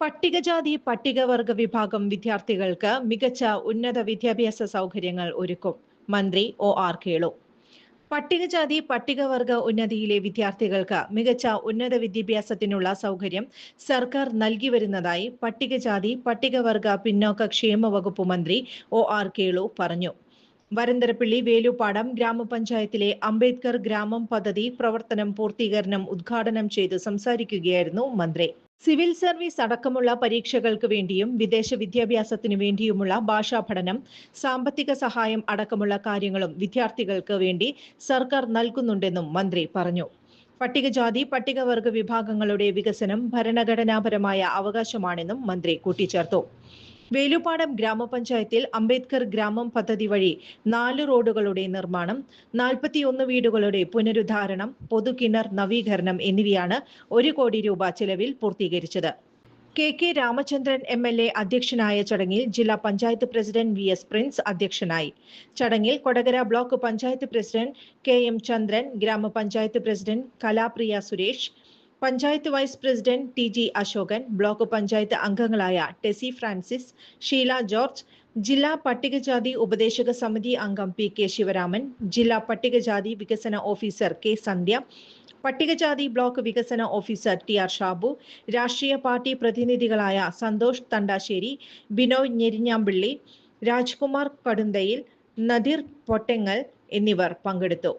പട്ടികജാതി പട്ടികവർഗ വിഭാഗം വിദ്യാർത്ഥികൾക്ക് മികച്ച ഉന്നത വിദ്യാഭ്യാസ സൗകര്യങ്ങൾ ഒരുക്കും. മന്ത്രി ഒ ആർ കേളു. പട്ടികജാതി പട്ടികവർഗ ഉന്നതിയിലെ വിദ്യാർത്ഥികൾക്ക് മികച്ച ഉന്നത വിദ്യാഭ്യാസത്തിനുള്ള സൗകര്യം സർക്കാർ നൽകി വരുന്നതായി പട്ടികജാതി പട്ടികവർഗ പിന്നോക്ക ക്ഷേമ വകുപ്പ് മന്ത്രി ഒ ആർ കേളു പറഞ്ഞു. വരന്തരപ്പള്ളി വേലുപ്പാടം ഗ്രാമപഞ്ചായത്തിലെ അംബേദ്കർ ഗ്രാമം പദ്ധതി പ്രവർത്തനം പൂർത്തീകരണം ഉദ്ഘാടനം ചെയ്ത് സംസാരിക്കുകയായിരുന്നു മന്ത്രി. സിവിൽ സർവീസ് അടക്കമുള്ള പരീക്ഷകൾക്ക് വേണ്ടിയും വിദേശ വിദ്യാഭ്യാസത്തിനു വേണ്ടിയുമുള്ള ഭാഷാ പഠനം സാമ്പത്തിക സഹായം അടക്കമുള്ള കാര്യങ്ങളും വിദ്യാർത്ഥികൾക്ക് വേണ്ടി സർക്കാർ നൽകുന്നുണ്ടെന്നും മന്ത്രി പറഞ്ഞു. പട്ടികജാതി പട്ടികവർഗ വിഭാഗങ്ങളുടെ വികസനം ഭരണഘടനാപരമായ അവകാശമാണെന്നും മന്ത്രി കൂട്ടിച്ചേർത്തു. വേലുപ്പാടം ഗ്രാമപഞ്ചായത്തിൽ അംബേദ്കർ ഗ്രാമം പദ്ധതി വഴി നാല് റോഡുകളുടെ നിർമ്മാണം നാൽപ്പത്തിയൊന്ന് വീടുകളുടെ പുനരുദ്ധാരണം പൊതുകിണർ നവീകരണം എന്നിവയാണ് ഒരു കോടി രൂപ ചെലവിൽ പൂർത്തീകരിച്ചത്. K K Ramachandran M L A അധ്യക്ഷനായ ചടങ്ങിൽ ജില്ലാ panchayat president V S Prince അധ്യക്ഷനായി. ചടങ്ങിൽ Kodakara block panchayat president K M Chandran ഗ്രാമപഞ്ചായത്ത് president Kalapriya Suresh panchayat vice president T G Ashokan block panchayat അംഗങ്ങളായ ടെസി ഫ്രാൻസിസ് ഷീല ജോർജ് ജില്ലാ പട്ടികജാതി ഉപദേശക സമിതി അംഗം പി കെ ശിവരാമൻ ജില്ലാ പട്ടികജാതി വികസന ഓഫീസർ കെ സന്ധ്യ പട്ടികജാതി ബ്ലോക്ക് വികസന ഓഫീസർ ടി ആർ ഷാബു രാഷ്ട്രീയ പാർട്ടി പ്രതിനിധികളായ സന്തോഷ് തണ്ടാശ്ശേരി ബിനോയ് ഞെരിഞ്ഞാമ്പിള്ളി രാജ്കുമാർ കടുന്തയിൽ നദിർ പൊട്ടെങ്ങൽ എന്നിവർ പങ്കെടുത്തു.